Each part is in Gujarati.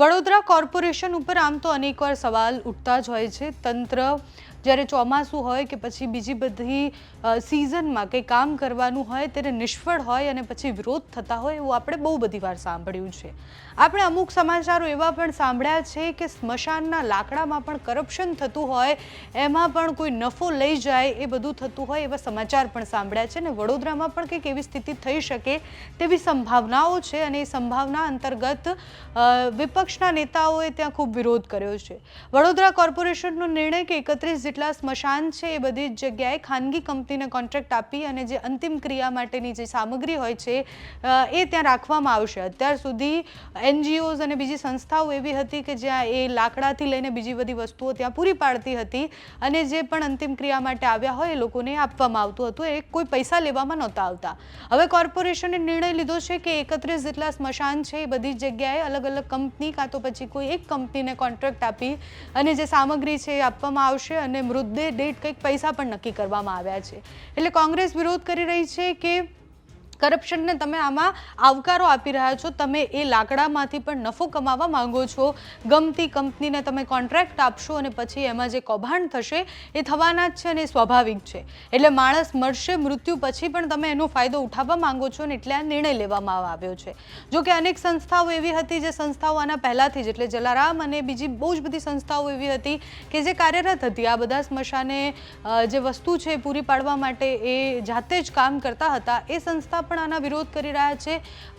વડોદરા કોર્પોરેશન ઉપર આમ તો અનેકવાર સવાલ ઉઠતા જ હોય છે. તંત્ર જ્યારે ચોમાસું હોય કે પછી બીજી બધી સિઝનમાં કંઈ કામ કરવાનું હોય ત્યારે નિષ્ફળ હોય અને પછી વિરોધ થતા હોય એવું આપણે બહુ બધી વાર સાંભળ્યું છે. આપણે અમુક સમાચારો એવા પણ સાંભળ્યા છે કે સ્મશાનના લાકડામાં પણ કરપ્શન થતું હોય, એમાં પણ કોઈ નફો લઈ જાય એ બધું થતું હોય એવા સમાચાર પણ સાંભળ્યા છે અને વડોદરામાં પણ કંઈક એવી સ્થિતિ થઈ શકે તેવી સંભાવનાઓ છે અને એ સંભાવના અંતર્ગત વિપક્ષના નેતાઓએ ત્યાં ખૂબ વિરોધ કર્યો છે. વડોદરા કોર્પોરેશનનો નિર્ણય કે એકત્રીસ જેટલા સ્મશાન છે એ બધી જ જગ્યાએ ખાનગી કંપનીને કોન્ટ્રાક્ટ આપી અને જે અંતિમ ક્રિયા માટેની જે સામગ્રી હોય છે એ ત્યાં રાખવામાં આવશે. અત્યાર સુધી એનજીઓઝ અને બીજી સંસ્થાઓ એવી હતી કે જ્યાં એ લાકડાથી લઈને બીજી બધી વસ્તુઓ ત્યાં પૂરી પાડતી હતી અને જે પણ અંતિમ ક્રિયા માટે આવ્યા હોય એ લોકોને આપવામાં આવતું હતું. એ કોઈ પૈસા લેવામાં નહોતા આવતા. હવે કોર્પોરેશને નિર્ણય લીધો છે કે એકત્રીસ જેટલા સ્મશાન છે એ બધી જ જગ્યાએ અલગ અલગ કંપની કાં તો પછી કોઈ એક કંપનીને કોન્ટ્રાક્ટ આપી અને જે સામગ્રી છે એ આપવામાં આવશે અને મૃતદેહ દીઠ કંઈક પૈસા પણ નક્કી કરવામાં આવ્યા છે. એટલે કોંગ્રેસ વિરોધ કરી રહી છે કે કરપ્શનને તમે આમાં આવકારો આપી રહ્યા છો. તમે એ લાકડામાંથી પણ નફો કમાવા માંગો છો. ગમતી કંપનીને તમે કોન્ટ્રાક્ટ આપશો અને પછી એમાં જે કૌભાંડ થશે એ થવાના જ છે અને સ્વાભાવિક છે. એટલે માણસ મળશે મૃત્યુ પછી પણ તમે એનો ફાયદો ઉઠાવવા માંગો છો ને એટલે આ નિર્ણય લેવામાં આવ્યો છે. જો કે અનેક સંસ્થાઓ એવી હતી જે સંસ્થાઓ આના પહેલાંથી જ, એટલે જલારામ અને બીજી બહુ જ બધી સંસ્થાઓ એવી હતી કે જે કાર્યરત હતી. આ બધા સ્મશાને જે વસ્તુ છે પૂરી પાડવા માટે એ જાતે જ કામ કરતા હતા. એ સંસ્થા પણ આના વિરોધ કરી રહ્યા છે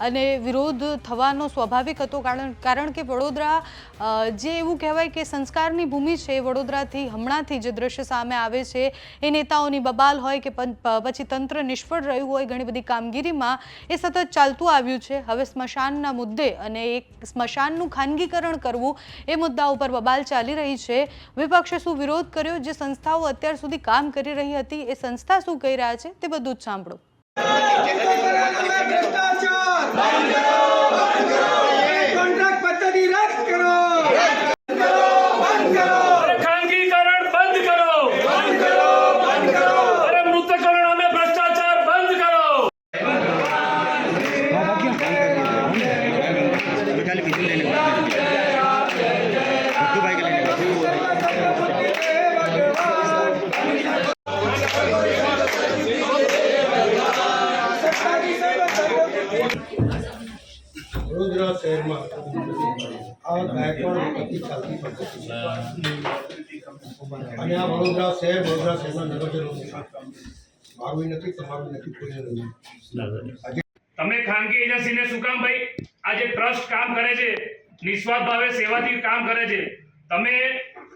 અને વિરોધ થવાનો સ્વાભાવિક હતો. કારણ કારણ કે વડોદરા જે એવું કહેવાય કે સંસ્કારની ભૂમિ છે વડોદરાથી, હમણાંથી જે દ્રશ્ય સામે આવે છે, એ નેતાઓની બબાલ હોય કે પછી તંત્ર નિષ્ફળ રહ્યું હોય ઘણી બધી કામગીરીમાં, એ સતત ચાલતું આવ્યું છે. હવે સ્મશાનના મુદ્દે અને એક સ્મશાનનું ખાનગીકરણ કરવું, એ મુદ્દા ઉપર બબાલ ચાલી રહી છે. વિપક્ષે શું વિરોધ કર્યો? જે સંસ્થાઓ અત્યાર સુધી કામ કરી રહી હતી, એ સંસ્થા શું કહી રહ્યા છે? તે બધું જ સાંભળો. કોન્ટ્રાક્ટ ગાયકવાડ ચાલતી પદ્ધતિ છે અને આ વડોદરા શહેર વડોદરા શહેરના નગરજનો મારું નથી તમારું નથી કોઈ નથી. તમે ખાનગી એજન્સીને શું કામ ભાઈ? આ જે ટ્રસ્ટ કામ કરે છે નિસ્વાર્થ ભાવે સેવાથી કામ કરે છે તમે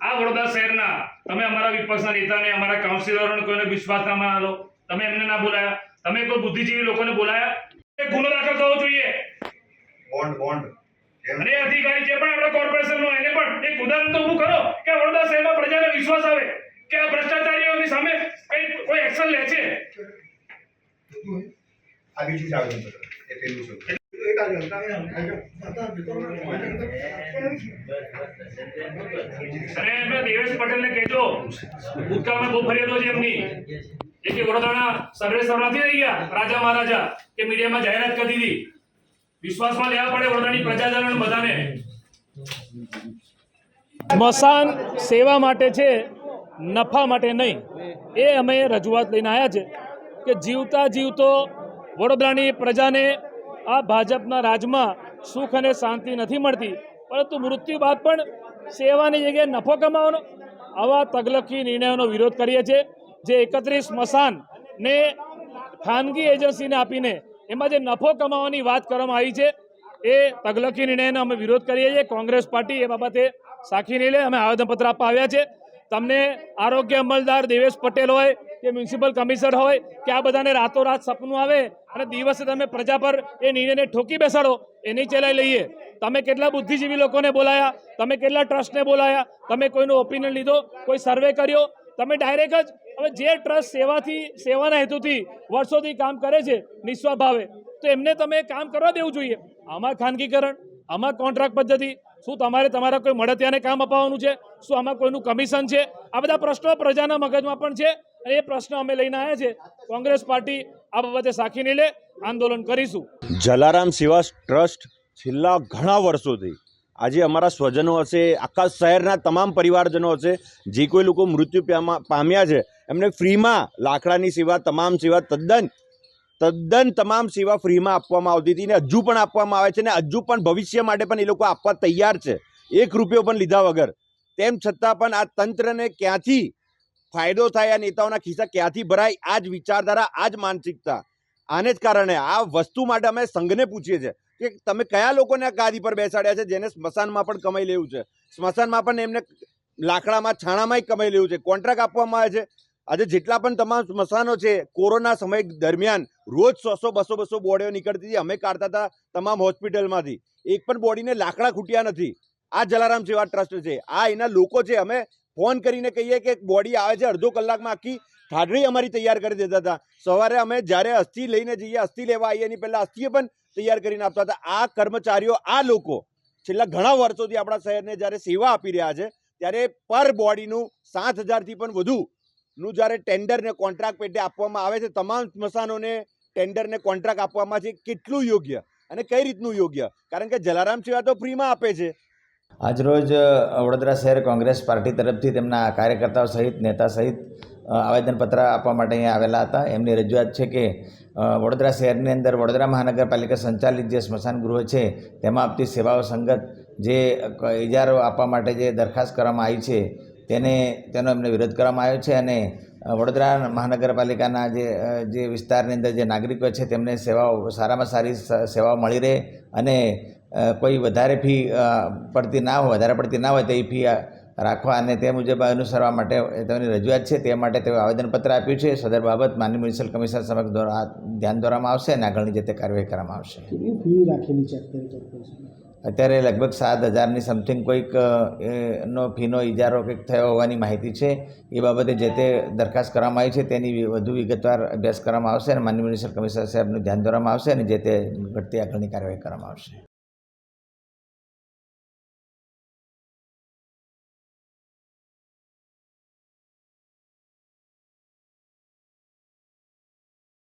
આ વડોદરા શહેરના તમે અમારા વિપક્ષના નેતાને અમારા કાઉન્સિલરોને કોઈને વિશ્વાસ ના માનો તમે એમને ના બોલાયા તમે કોઈ બુદ્ધિજીવી લોકોને બોલાયા? ગુનો દાખલ થવો જોઈએ. બોન્ડ બોન્ડ અને અધિકારી જે પણ આપણા કોર્પોરેશનનો એને પણ એક ઉદાહરણ તો ઊભું કરો કે વડોદરા શહેરમાં પ્રજાને વિશ્વાસ આવે કે આ ભ્રષ્ટાચારીઓની સામે કઈ કોઈ એક્શન લે છે? આ બીજું જ આવેદન પત્ર એ પેલું છે કહેજો ભૂતકાળમાં બહુ ફરિયાદો છે એમની. એ કે વડોદરાના સર્વે સર્વાથી રહી ગયા રાજા મહારાજા કે મીડિયામાં જાહેરાત કરી દીધી. વિશ્વાસમાં લેવા પડે વડોદરાની પ્રજાજનો બધાને. સ્મશાન સેવા માટે છે, નફા માટે નહીં. એ અમે રજૂઆત લઈને આવ્યા છે કે જીવતા જીવતો વડોદરાની પ્રજાને આ ભાજપના રાજમાં સુખ અને શાંતિ નથી મળતી. પરંતુ મૃત્યુ બાદ પણ સેવાની જગ્યાએ નફો કમાવાનો આવા તગલખી નિર્ણયોનો વિરોધ કરીએ છીએ. જે એકત્રીસ સ્મશાનને ખાનગી એજન્સીને આપીને એમાં જે નફો કમાવાની વાત કરવામાં આવી છે, એ તગલકી નિર્ણયનો અમે વિરોધ કરીએ છીએ. કોંગ્રેસ પાર્ટી એ બાબતે સાખી નહીં લે, અમે આવેદનપત્ર આપવા આવ્યા છે. તમને આરોગ્ય અમલદાર દેવેશ પટેલ હોય કે મ્યુનિસિપલ કમિશનર હોય કે આ બધાને રાતોરાત સપનું આવે અને દિવસે તમે પ્રજા પર એ નિર્ણયને ઠોકી બેસાડો, એની ચલાવી લઈએ. તમે કેટલા બુદ્ધિજીવી લોકોને બોલાયા, તમે કેટલા ટ્રસ્ટને બોલાયા, તમે કોઈનો ઓપિનિયન લીધો, કોઈ સર્વે કર્યો, તમે ડાયરેક્ટ જ હવે જે ટ્રસ્ટ સેવાથી, સેવાના હેતુથી વર્ષોથી કામ કરે છે નિસ્વાર્થ ભાવે તો એમને તમે કામ કરવા દેવું જોઈએ. આમાં ખાનગીકરણ, આમાં કોન્ટ્રાક્ટ પદ્ધતિ, શું તમારે તમારા કોઈ મળતિયાને કામ અપાવવાનું છે? શું આમાં કોઈનું કમિશન છે? આ બધા પ્રશ્નો પ્રજાના મગજમાં પણ છે એ પ્રશ્ન અમે લઈને આવ્યા છે. કોંગ્રેસ પાર્ટી આ બાબતે સાખી લે, આંદોલન કરીશું. જલારામ સેવા ટ્રસ્ટ છેલ્લા ઘણા વર્ષોથી, આજે અમારા સ્વજનો હશે, આખા શહેરના તમામ પરિવારજનો હશે, જે કોઈ લોકો મૃત્યુ પામ્યા છે એમને ફ્રીમાં લાકડાની સેવા, તમામ સેવા તદ્દન તદ્દન તમામ સેવા ફ્રીમાં આપવામાં આવતી હતી ને હજુ પણ આપવામાં આવે છે ને હજુ પણ ભવિષ્ય માટે પણ એ લોકો આપવા તૈયાર છે. એક રૂપિયો પણ લીધા વગર. તેમ છતાં પણ આ તંત્રને ક્યાંથી ફાયદો થાય આ નેતાઓના ખિસ્સા ક્યાંથી ભરાય? આ જ વિચારધારા, આ જ માનસિકતા. આને જ કારણે આ વસ્તુ માટે અમે સંઘને પૂછીએ છીએ કે તમે કયા લોકોને આ ગાદી પર બેસાડ્યા છે? જેને સ્મશાનમાં પણ કમાઈ લેવું છે. સ્મશાનમાં પણ એમને લાકડામાં, છાણામાંય કમાઈ લેવું છે. કોન્ટ્રાક્ટ આપવામાં આવે છે. આજે જેટલા પણ તમામ સ્મશાનો છે, કોરોના સમય દરમિયાન રોજ સો સો, બસો બસો બોડીઓ નીકળતી હતી. અમે કાઢતા હતા તમામ હોસ્પિટલમાંથી. એક પણ બોડીને લાકડા ખૂટ્યા નથી. આ જલારામ સેવા ટ્રસ્ટ છે. આ એના લોકો છે. અમે ફોન કરીને કહીએ કે બોડી આવે છે અડધો કલાકમાં આખી ઠાડરી અમારી તૈયાર કરી દેતા હતા. સવારે અમે જ્યારે અસ્થિ લઈને જઈએ, અસ્થિ લેવા આવીએ એની પહેલાં અસ્થિએ પણ તૈયાર કરીને આપતા હતા. આ કર્મચારીઓ, આ લોકો છેલ્લા ઘણા વર્ષોથી આપણા શહેરને જ્યારે સેવા આપી રહ્યા છે, ત્યારે પર બોડીનું સાત હજારથી પણ વધુ નું જ્યારે ટેન્ડર ને કોન્ટ્રાક્ટ પેટે આપવામાં આવે છે, તમામ સ્મશાનોને ટેન્ડર ને કોન્ટ્રાક્ટ આપવામાં છે, કેટલું યોગ્ય અને કઈ રીતનું યોગ્ય? કારણ કે જલારામ સેવા તો ફ્રીમાં આપે છે. આજરોજ વડોદરા શહેર કોંગ્રેસ પાર્ટી તરફથી તેમના કાર્યકર્તાઓ સહિત, નેતા સહિત આવેદનપત્ર આપવા માટે અહીંયા આવેલા હતા. એમની રજૂઆત છે કે વડોદરા શહેરની અંદર વડોદરા મહાનગરપાલિકા સંચાલિત જે સ્મશાન ગૃહ છે, તેમાં આપતી સેવાઓ સંગત જે ઇજારો આપવા માટે જે દરખાસ્ત કરવામાં આવી છે તેને, તેનો એમને વિરોધ કરવામાં આવ્યો છે અને વડોદરા મહાનગરપાલિકાના જે જે વિસ્તારની અંદર જે નાગરિકો છે તેમને સેવાઓ, સારામાં સારી સેવાઓ મળી રહે અને કોઈ વધારે ફી પડતી ના હોય, વધારે પડતી ના હોય તેવી ફી રાખવા અને તે મુજબ અનુસરવા માટે તેમની રજૂઆત છે. તે માટે તેઓ આવેદનપત્ર આપ્યું છે. સદર બાબત માન્ય મ્યુનિસિપલ કમિશનર સમક્ષ દ્વારા ધ્યાન દોરવામાં આવશે અને આગળની જે તે કાર્યવાહી કરવામાં આવશે. અત્યારે લગભગ સાત હજારની સમથિંગ કોઈક નો ફીનો ઇજારો કંઈક થયો હોવાની માહિતી છે. એ બાબતે જે તે દરખાસ્ત કરવામાં આવી છે તેની વધુ વિગતવાર અભ્યાસ કરવામાં આવશે અને માનનીય મ્યુનિસિપલ કમિશનર સાહેબનું ધ્યાન દોરવામાં આવશે અને જે તે ઘટતી આગળની કાર્યવાહી કરવામાં આવશે.